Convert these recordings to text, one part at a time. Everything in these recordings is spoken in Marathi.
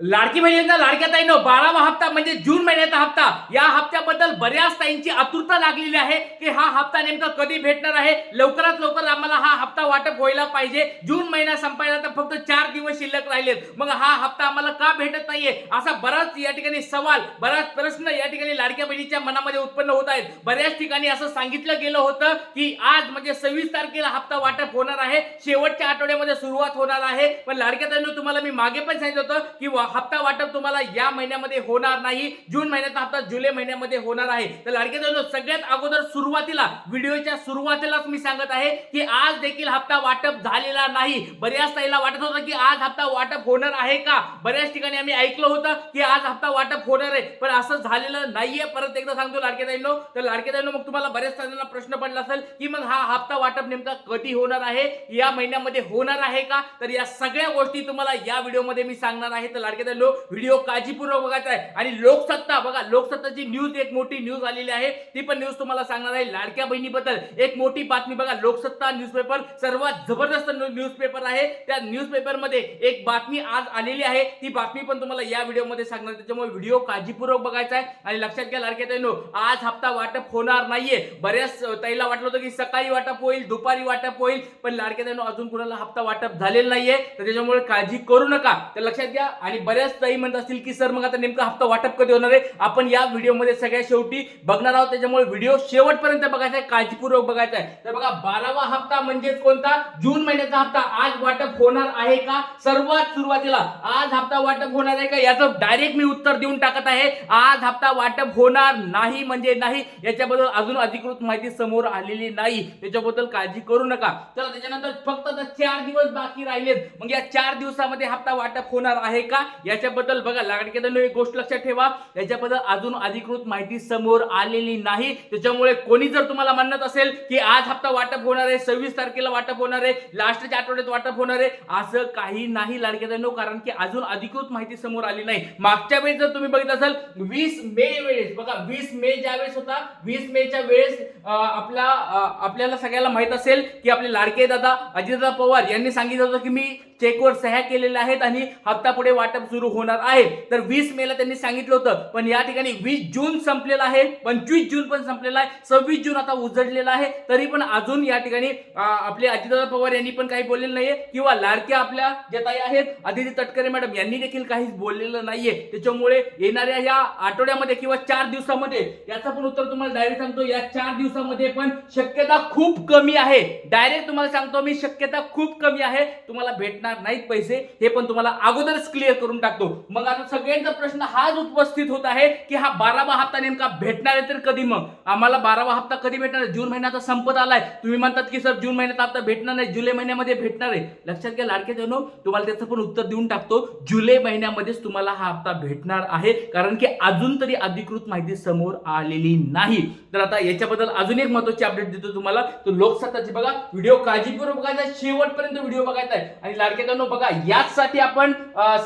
लाडकी बहिणींचा लाडक्या ताईनो बारावा हप्ता म्हणजे जून महिन्याचा हप्ता. या हप्त्याबद्दल बऱ्याच ताईंची आतुरता लागलेली आहे की हा हप्ता नेमका कधी भेटणार आहे? लवकरात लवकर आम्हाला हा हप्ता वाटप व्हायला पाहिजे. जून महिना संपायला तर फक्त चार दिवस शिल्लक राहिलेत. मग हा हप्ता आम्हाला का भेटत नाहीये? असा बराच या ठिकाणी सवाल बराच प्रश्न या ठिकाणी लाडक्या बहिणीच्या मनामध्ये उत्पन्न होत आहेत. बऱ्याच ठिकाणी असं सांगितलं गेलं होतं की आज म्हणजे सव्वीस तारखेला हप्ता वाटप होणार आहे. शेवटच्या आठवड्यामध्ये सुरुवात होणार आहे. पण लाडक्या ताईनो तुम्हाला मी मागे पण सांगितलं होतं की हप्ता वाटप तुम्हाला या महिन्यामध्ये होणार नाही. जून महिन्याचा हप्ता जुलै महिन्यामध्ये होणार आहे. तर लाडके ताईंनो सगळ्यात अगोदर सुरुवातीला व्हिडिओच्या सुरुवातीलाच मी सांगत आहे की आज देखील हप्ता वाटप झालेला नाही. बऱ्याच ताईला वाटत होतं की आज हप्ता वाटप होणार आहे का? बऱ्याच ठिकाणी आम्ही ऐकलं होतं की आज हप्ता वाटप होणार आहे. पण असं झालेलं नाहीये. परत एकदा सांगतो लाडके ताईनो तर लाडके ताईनो मग तुम्हाला बऱ्याच ताईंना प्रश्न पडला असेल की मग हा हप्ता वाटप नेमका कधी होणार आहे? या महिन्यामध्ये होणार आहे का? तर या सगळ्या गोष्टी तुम्हाला या व्हिडिओमध्ये मी सांगणार आहे. तर लोक व्हिडिओ काळजीपूर्वक बघायचा आहे. आणि लोकसत्ता बघा लोकसत्ताची न्यूज एक मोठी न्यूज आलेली आहे ती पण न्यूज तुम्हाला सांगणार आहे लाडक्या बहिणीबद्दल. एक मोठी बातमी बघा लोकसत्ता न्यूजपेपर सर्वात जबरदस्त न्यूजपेपर आहे. त्या न्यूजपेपरमध्ये एक बातमी आज आलेली आहे. ती बातमी पण तुम्हाला या व्हिडिओमध्ये सांगणार त्याच्यामुळे व्हिडिओ काळजीपूर्वक बघायचा आहे. आणि लक्षात घ्या लाडक्या तैनो आज हप्ता वाटप होणार नाहीये. बऱ्याच ताईला वाटलं होतं की सकाळी वाटप होईल दुपारी वाटप होईल पण लाडक्या तैनो अजून कुणाला हप्ता वाटप झालेला नाहीये. तर त्याच्यामुळे काळजी करू नका. तर लक्षात घ्या. आणि बऱ्याच ताई म्हणत असतील की सर मग आता नेमका हप्ता वाटप कधी होणार आहे? आपण या व्हिडिओमध्ये सगळ्या शेवटी बघणार आहोत. त्याच्यामुळे व्हिडिओ शेवटपर्यंत बघायचा आहे काळजीपूर्वक बघायचा आहे. तर बघा बारावा हप्ता म्हणजेच कोणता? जून महिन्याचा हप्ता. आज वाटप होणार आहे का? सर्वात सुरुवातीला आज हप्ता वाटप होणार आहे का? याचं डायरेक्ट मी उत्तर देऊन टाकत आहे. आज हप्ता वाटप होणार नाही म्हणजे नाही. याच्याबद्दल अजून अधिकृत माहिती समोर आलेली नाही. त्याच्याबद्दल काळजी करू नका. चला त्याच्यानंतर फक्त चार दिवस बाकी राहिलेत. मग या चार दिवसामध्ये हप्ता वाटप होणार आहे का? याच्याबद्दल बघा लाडकेदांनो एक गोष्ट लक्षात ठेवा. याच्याबद्दल अजून अधिकृत माहिती समोर आलेली नाही. त्याच्यामुळे कोणी जर तुम्हाला म्हणत असेल की आज हप्ता वाटप होणार आहे सव्वीस तारखेला वाटप होणार आहे लास्टच्या आठवड्यात वाटप होणार आहे असं काही नाही लाडकेदांनो कारण की अजून अधिकृत माहिती समोर आली नाही. मागच्या वेळेस जर तुम्ही बघितलं असाल वीस मे वेळेस बघा वीस मे ज्या वेळेस होता वीस मेच्या वेळेस आपला आपल्याला सगळ्याला माहीत असेल की आपले लाडके दादा अजितदादा पवार यांनी सांगितलं होतं की मी चेकवर सह्या केलेल्या आहेत आणि हप्ता पुढे वाटप सुरू होणार आहे. तर वीस मेला त्यांनी सांगितलं होतं पण या ठिकाणी वीस जून संपलेला आहे पंचवीस जून पण संपलेला आहे सव्वीस जून आता उजडलेला आहे. तरी पण अजून या ठिकाणी आपले अजितदादा पवार यांनी पण काही बोललेलं नाहीये किंवा लाडक्या आपल्या ज्या ताई आहेत अदिती तटकरे मॅडम यांनी देखील काहीच बोललेलं नाहीये. त्याच्यामुळे येणाऱ्या या आठवड्यामध्ये किंवा चार दिवसामध्ये याचं पण उत्तर तुम्हाला डायरेक्ट सांगतो या चार दिवसामध्ये पण शक्यता खूप कमी आहे. डायरेक्ट तुम्हाला सांगतो मी शक्यता खूप कमी आहे. तुम्हाला भेटणार नाहीत पैसे हे पण तुम्हाला अगोदरच क्लिअर करून टाकतो. मग आता सगळ्यांचा प्रश्न हाच उपस्थित होत आहे की हा बारावा हप्ता नेमका भेटणार आहे तर कधी मग? आम्हाला बारावा हप्ता कधी भेटणार आहे? जून महिन्याचा संपत आलाय. तुम्ही म्हणतात की सर जून महिन्यात हप्ता भेटणार नाही जुलै महिन्यामध्ये भेटणार आहे. लक्षात घ्या लाडके जनो तुम्हाला त्याचं पण उत्तर देऊन टाकतो. जुलै महिन्यामध्येच तुम्हाला हा हप्ता भेटणार आहे. कारण की अजून तरी अधिकृत माहिती समोर आलेली नाही. तर आता याच्याबद्दल अजून एक महत्वाची अपडेट देतो तुम्हाला. तो लोकसत्ताची बघा. व्हिडिओ काळजीपूर्वक बघायचा शेवटपर्यंत व्हिडिओ बघायचा आहे. आणि लाडके बघा याचसाठी आपण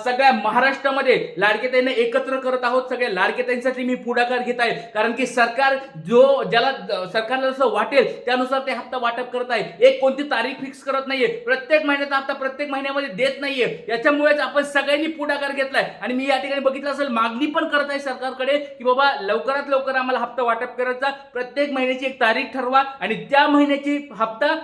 सगळ्या महाराष्ट्रामध्ये लाडकेताईंना एकत्र करत आहोत. सगळ्या लाडकेताईंसाठी मी पुढाकार घेत आहे. कारण की सरकार जो ज्याला सरकारला जसं वाटेल त्यानुसार ते हप्ता वाटप करत आहे. एक कोणती तारीख फिक्स करत नाहीये. प्रत्येक महिन्याचा हप्ता प्रत्येक महिन्यामध्ये देत नाहीये. याच्यामुळेच आपण सगळ्यांनी पुढाकार घेतलाय. आणि मी या ठिकाणी बघितलं असेल मागणी पण करत आहे सरकारकडे की बाबा लवकरात लवकर आम्हाला हप्ता वाटप करायचा प्रत्येक महिन्याची एक तारीख ठरवा. आणि त्या महिन्याची हप्ता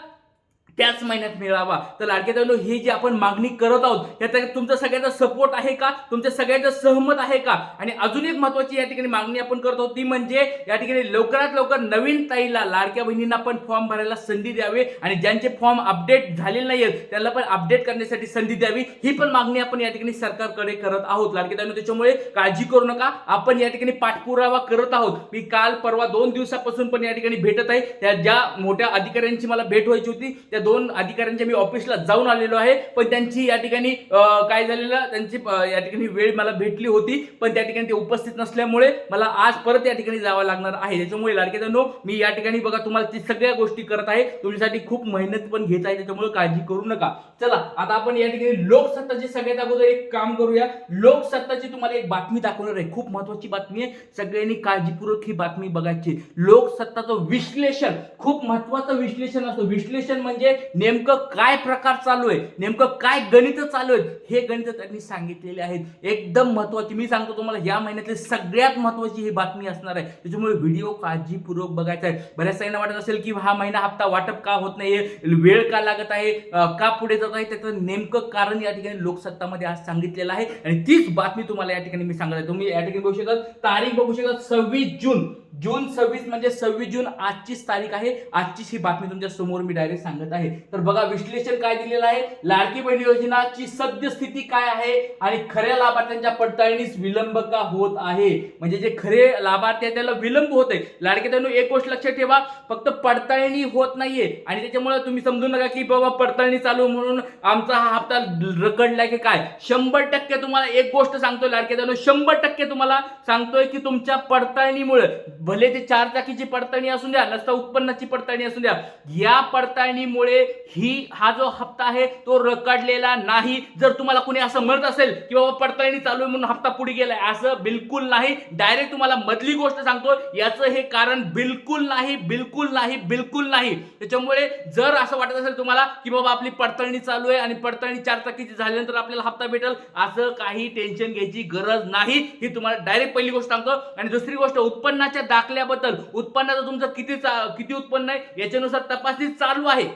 त्याच महिन्यात मिळावा. तर लाडके बहिणींनो, ही जी आपण मागणी करत आहोत याचा तुमचा सगळ्यांचा सपोर्ट आहे का? तुमच्या सगळ्यांचं सहमत आहे का? आणि अजून एक महत्वाची या ठिकाणी मागणी आपण करत आहोत ती म्हणजे या ठिकाणी लवकरात लवकर नवीन ताईला लाडक्या बहिणींना पण फॉर्म भरायला संधी द्यावी आणि ज्यांचे फॉर्म अपडेट झालेले नाहीयेत त्यांना पण अपडेट करण्यासाठी संधी द्यावी. ही पण मागणी आपण या ठिकाणी सरकारकडे करत आहोत. लाडके बहिणींनो, त्याच्यामुळे काळजी करू नका. आपण या ठिकाणी पाठपुरावा करत आहोत. मी काल परवा दोन दिवसापासून पण या ठिकाणी भेटत आहे. त्या ज्या मोठ्या अधिकाऱ्यांची मला भेट व्हायची होती त्या दोन अधिकाऱ्यांच्या मी ऑफिसला जाऊन आलेलो आहे. पण त्यांची या ठिकाणी काय झालेलं त्यांची या ठिकाणी वेळ मला भेटली होती. पण त्या ठिकाणी ते उपस्थित नसल्यामुळे मला आज परत या ठिकाणी जावं लागणार आहे. त्याच्यामुळे लाडकेदांनो मी या ठिकाणी बघा तुम्हाला ती सगळ्या गोष्टी करत आहे. तुमच्यासाठी खूप मेहनत पण घेत आहे. त्याच्यामुळे काळजी करू नका. चला आता आपण या ठिकाणी लोकसत्ताची सगळ्यात अगोदर एक काम करूया. लोकसत्ताची तुम्हाला एक बातमी दाखवणार आहे. खूप महत्वाची बातमी आहे. सगळ्यांनी काळजीपूर्वक ही बातमी बघायची. लोकसत्ताचं विश्लेषण खूप महत्वाचं विश्लेषण असतं. विश्लेषण म्हणजे म्हणजे नेमकं काय प्रकार चालू आहे? नेमकं काय गणित चालू आहेत? हे गणित त्यांनी सांगितलेले आहेत. एकदम महत्वाची मी सांगतो तुम्हाला या महिन्यातली सगळ्यात महत्वाची ही बातमी असणार आहे. त्याच्यामुळे व्हिडिओ काळजीपूर्वक बघायचा आहे. बऱ्याच ताईंना वाटत असेल की हा महिना हप्ता वाटप का होत नाहीये? वेळ का लागत आहे? का पुढे जात आहे? त्याचं नेमकं कारण या ठिकाणी लोकसत्तामध्ये आज सांगितलेलं आहे. आणि तीच बातमी तुम्हाला या ठिकाणी मी सांगत आहे. तुम्ही या ठिकाणी बघू शकत तारीख बघू शकत सव्वीस जून. जून सव्वीस म्हणजे सव्वीस जून आजचीच तारीख आहे. आजचीच ही बातमी तुमच्यासमोर मी डायरेक्ट सांगत आहे. तर बघा विश्लेषण काय दिलेलं आहे? लाडकी बहीण योजनाची सद्यस्थिती काय आहे? आणि खऱ्या लाभार्थ्यांच्या पडताळणीस विलंब का होत आहे? म्हणजे जे खरे लाभार्थी आहे त्याला विलंब होत आहे. लाडके त्यांना एक गोष्ट लक्षात ठेवा फक्त पडताळणी होत नाहीये. आणि त्याच्यामुळे तुम्ही समजू नका की बाबा पडताळणी चालू म्हणून आमचा हा हप्ता रखडलाय की काय? शंभर टक्के तुम्हाला एक गोष्ट सांगतोय लाडके त्यांना शंभर टक्के तुम्हाला सांगतोय की तुमच्या पडताळणीमुळे भले ते चार चाकीची पडताळणी असू द्या नसता उत्पन्नाची पडताळणी असू द्या या पडताळणीमुळे ही हा जो हप्ता आहे तो रखडलेला नाही. जर तुम्हाला कुणी असं म्हणत असेल की बाबा पडताळणी चालू आहे म्हणून हप्ता पुढे गेलाय असं बिलकुल नाही. डायरेक्ट तुम्हाला मधली गोष्ट सांगतो याचं हे कारण बिलकुल नाही बिलकुल नाही बिलकुल नाही. त्याच्यामुळे जर असं वाटत असेल तुम्हाला की बाबा आपली पडताळणी चालू आहे आणि पडताळणी चार चाकीची झाल्यानंतर आपल्याला हप्ता भेटेल असं काही टेन्शन घ्यायची गरज नाही. ही तुम्हाला डायरेक्ट पहिली गोष्ट सांगतो आणि दुसरी गोष्ट उत्पन्नाच्या दाखल्याबद्दल उत्पन्नाचं तुमचं किती चा- किती उत्पन्न आहे याच्यानुसार तपासणी चालू आहे.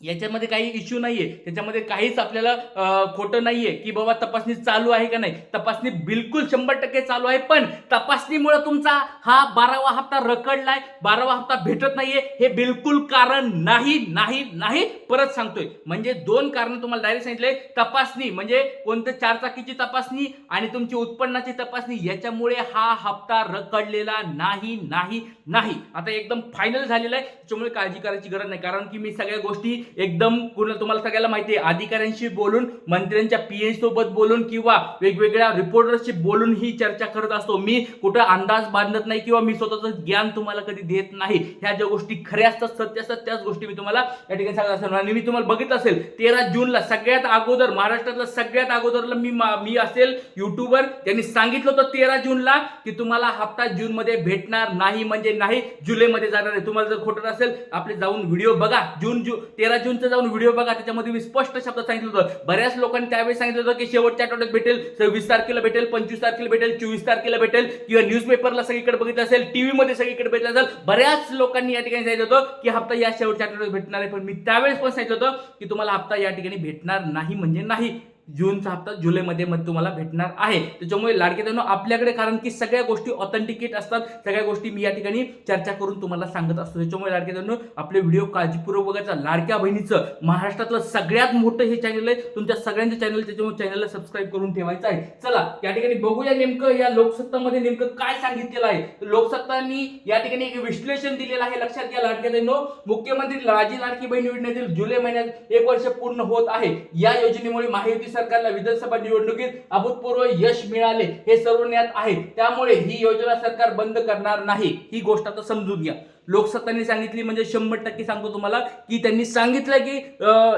याच्यामध्ये काही इश्यू नाहीये. त्याच्यामध्ये काहीच आपल्याला खोटं खोटं नाहीये की बाबा तपासणी चालू आहे का नाही. तपासणी बिलकुल शंभर टक्के चालू आहे पण तपासणीमुळे तुमचा हा बारावा हप्ता रखडलाय बारावा हप्ता भेटत नाहीये हे बिलकुल कारण नाही नाही नाही. परत सांगतोय. म्हणजे दोन कारण तुम्हाला डायरेक्ट सांगितले. तपासणी म्हणजे कोणत्या चारचाकीची तपासणी आणि तुमची उत्पन्नाची तपासणी याच्यामुळे हा हप्ता रखडलेला नाही नाही नाही. आता एकदम फायनल झालेला आहे. त्याच्यामुळे काळजी करायची गरज नाही. कारण की मी सगळ्या गोष्टी एकदम पूर्ण तुम्हाला सगळ्याला माहिती आहे. अधिकाऱ्यांशी बोलून मंत्र्यांच्या पीए सोबत बोलून किंवा वेगवेगळ्या रिपोर्टरशी बोलून ही चर्चा करत असतो. मी कुठं अंदाज बांधत नाही किंवा मी स्वतःचं ज्ञान तुम्हाला कधी देत नाही. ह्या ज्या गोष्टी खऱ्या असतात सत्य असतात त्याच गोष्टी मी तुम्हाला या ठिकाणी सांगत असतो. आणि मी तुम्हाला बघितलं असेल तेरा जूनला सगळ्यात अगोदर महाराष्ट्रातला सगळ्यात अगोदरला मी मी असेल युट्यूबर त्यांनी सांगितलं होतं तेरा जूनला की तुम्हाला हप्ता जून मध्ये भेटणार नाही म्हणजे नाही जुलैमध्ये जाणार आहे. तुम्हाला जर खोटं असेल आपले जाऊन व्हिडिओ बघा. जून जू तेरा जूनचा जाऊन व्हिडिओ बघा त्याच्यामध्ये मी स्पष्ट शब्द सांगितलं होतं. बऱ्याच लोकांनी त्यावेळेस सांगितलं होतं की शेवटच्या आठवड्यात भेटेल सव्वीस तारखेला भेटेल पंचवीस तारखेला भेटेल चोवीस तारखेला भेटेल किंवा न्यूजपेपरला सगळीकडे बघितलं असेल टीव्हीमध्ये सगळीकडे भेटलं असेल. बऱ्याच लोकांनी या ठिकाणी सांगितलं होतं की हप्ता या शेवटच्या आठवड्यात भेटणार आहे. पण मी त्यावेळेस पण सांगितलं होतं की तुम्हाला हप्ता या ठिकाणी भेटणार नाही म्हणजे नाही. जूनचा हप्ता जुलैमध्ये मध्ये तुम्हाला भेटणार आहे. त्याच्यामुळे लाडके बहिणींनो, आपल्याकडे कारण की सगळ्या गोष्टी ऑथेंटिकेट असतात. सगळ्या गोष्टी मी या ठिकाणी चर्चा करून तुम्हाला सांगत असतो. त्याच्यामुळे लाडके बहिणींनो, आपले व्हिडिओ काळजीपूर्वक बघायचा लाडक्या बहिणीचं महाराष्ट्रातलं सगळ्यात मोठं हे चॅनल आहे. तुमच्या सगळ्यांचं चॅनल त्याच्यामुळे चॅनलला सबस्क्राईब करून ठेवायचं आहे. चला या ठिकाणी बघूया नेमकं या लोकसत्तामध्ये नेमकं काय सांगितलेलं आहे. लोकसत्तानी लोकसत्तांनी या ठिकाणी एक विश्लेषण दिलेलं आहे. लक्षात घ्या लाडक्या बहिणींनो, मुख्यमंत्री लाजी लाडकी बहीण योजनेतील जुलै महिन्यात एक वर्ष पूर्ण होत आहे. या योजनेमुळे महायुती सरकारला विधानसभा निवडणुकीत अभूतपूर्व यश मिळाले हे सर्वज्ञात आहे. त्यामुळे ही योजना सरकार बंद करणार नाही. ही गोष्ट आता समजून घ्या. लोकसत्तांनी सांगितली म्हणजे शंभर टक्के सांगतो तुम्हाला की त्यांनी सांगितलं की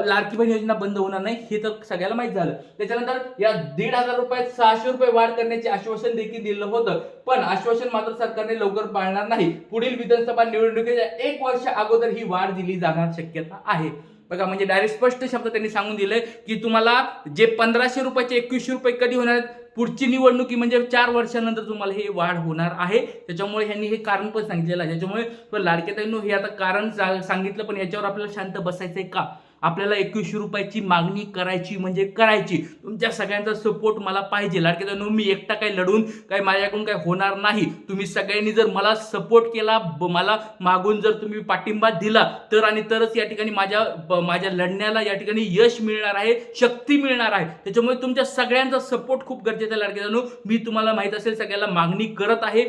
लाडकी बहीण योजना बंद होणार नाही. हे तर सगळ्याला माहीत झालं. त्याच्यानंतर या दीड हजार रुपयात सहाशे रुपये वाढ करण्याचे आश्वासन देखील दिलं होतं. पण आश्वासन मात्र सरकारने लवकर पाळणार नाही. पुढील विधानसभा निवडणुकीच्या एक वर्ष अगोदर ही वाढ दिली जाणार शक्यता आहे. बघा म्हणजे डायरेक्ट स्पष्ट शब्द त्यांनी सांगून दिले की तुम्हाला जे पंधराशे रुपयाचे एकवीसशे रुपये कधी होणार आहेत पुढची निवडणुकी म्हणजे चार वर्षानंतर तुम्हाला हे वाढ होणार आहे. त्याच्यामुळे ह्यांनी हे कारण पण सांगितलेलं आहे. त्याच्यामुळे पण हे आता कारण सांगितलं पण याच्यावर आपल्याला शांत बसायचं आहे का? आपल्याला एकवीसशे रुपयाची मागणी करायची म्हणजे करायची. तुमच्या सगळ्यांचा सपोर्ट मला पाहिजे. लाडके ताईंनो, मी एकटा काही लढून काही माझ्याकडून काही होणार नाही. तुम्ही सगळ्यांनी जर मला सपोर्ट केला मला मागून जर तुम्ही पाठिंबा दिला तर आणि तरच या ठिकाणी माझ्या माझ्या लढण्याला या ठिकाणी यश मिळणार आहे शक्ती मिळणार आहे. त्याच्यामुळे तुमच्या सगळ्यांचा सपोर्ट खूप गरजेचा आहे लाडके जाणू मी तुम्हाला माहीत असेल सगळ्याला मागणी करत आहे.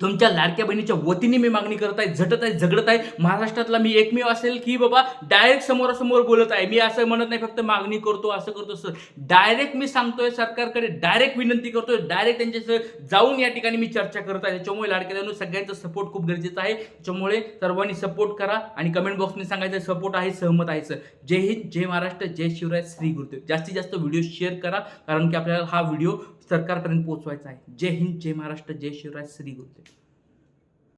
तुमच्या लाडक्या बहिणीच्या वतीने मी मागणी करत आहे झटत आहे झगडत आहे. महाराष्ट्रातला मी एकमेव असेल की बाबा डायरेक्ट समोरासमोर बोलत आहे. मी असं म्हणत नाही फक्त मागणी करतो असं करतो सर डायरेक्ट मी सांगतोय सरकारकडे डायरेक्ट विनंती करतोय. डायरेक्ट त्यांच्यासह जाऊन या ठिकाणी मी चर्चा करत आहे. त्याच्यामुळे लाडक्या सगळ्यांचा सपोर्ट खूप गरजेचा आहे. त्याच्यामुळे सर्वांनी सपोर्ट करा आणि कमेंट बॉक्सने सांगायचं सपोर्ट आहे सहमत आहे सर जय हिंद जय महाराष्ट्र जय शिवराय श्री गुरुदेव. जास्तीत जास्त व्हिडिओ शेअर करा कारण की आपल्याला हा व्हिडिओ सरकारपर्यंत पोहोचवायचा आहे. जय हिंद जय महाराष्ट्र जय शिवराज श्री गुरुदेव.